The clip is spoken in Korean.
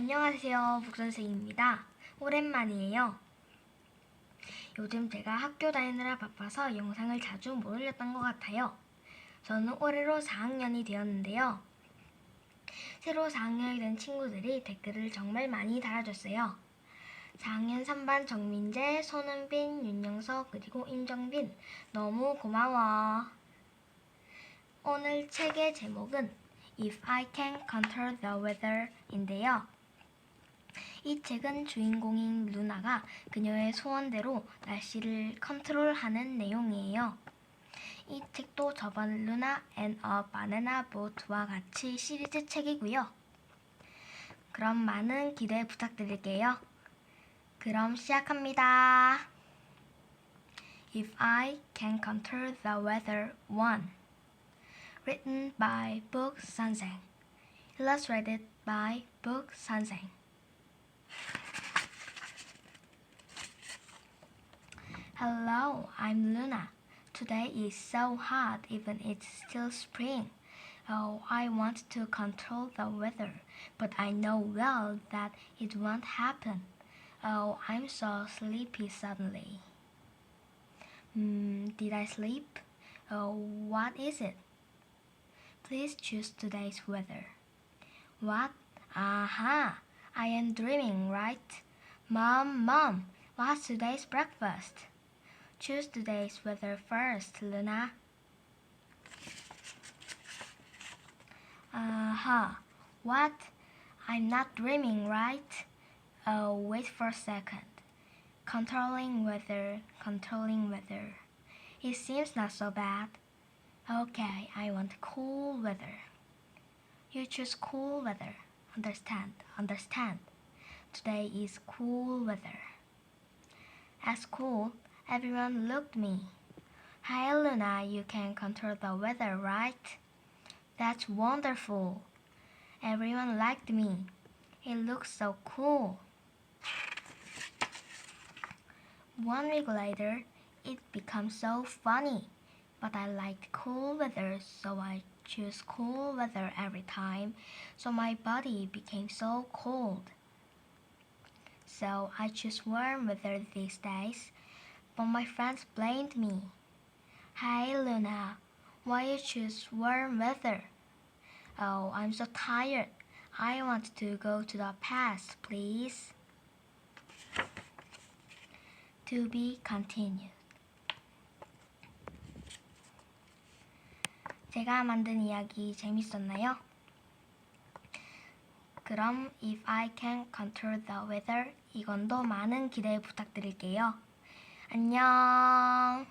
안녕하세요, 북선생입니다. 오랜만이에요. 요즘 제가 학교 다니느라 바빠서 영상을 자주 못 올렸던 것 같아요. 저는 올해로 4학년이 되었는데요. 새로 4학년이 된 친구들이 댓글을 정말 많이 달아줬어요. 4학년 3반 정민재, 손은빈, 윤영석, 그리고 임정빈. 너무 고마워. 오늘 책의 제목은 If I Can Control the Weather인데요. 이 책은 주인공인 루나가 그녀의 소원대로 날씨를 컨트롤하는 내용이에요. 이 책도 저번 루나 and a Banana Boat와 같이 시리즈 책이고요. 그럼 많은 기대 부탁드릴게요. 그럼 시작합니다. If I Can Control the Weather 1 Written by Book Sanseng Illustrated by Book Sanseng Hello, I'm Luna. Today is so hot even it's still spring. Oh, I want to control the weather, but I know well that it won't happen. Oh, I'm so sleepy suddenly. Hmm, did I sleep? Oh, what is it? Please choose today's weather. What? Aha! I am dreaming, right? Mom, Mom, what's today's breakfast? Choose today's weather first, Luna. Uh-huh. What? I'm not dreaming, right? Oh, wait for a second. Controlling weather, controlling weather. It seems not so bad. Okay, I want cool weather. You choose cool weather. Understand, understand. Today is cool weather. At school, everyone looked me. Hi Luna, you can control the weather, right? That's wonderful. Everyone liked me. It looks so cool. One week later, it becomes so funny. But I liked cool weather, so I choose cool weather every time. So my body became so cold. So I choose warm weather these days. But my friends blamed me. Hey Luna, why you choose warm weather? Oh, I'm so tired. I want to go to the past, please. To be continued. 제가 만든 이야기 재밌었나요? 그럼 If I Can Control the Weather 이건도 많은 기대 부탁드릴게요. 안녕.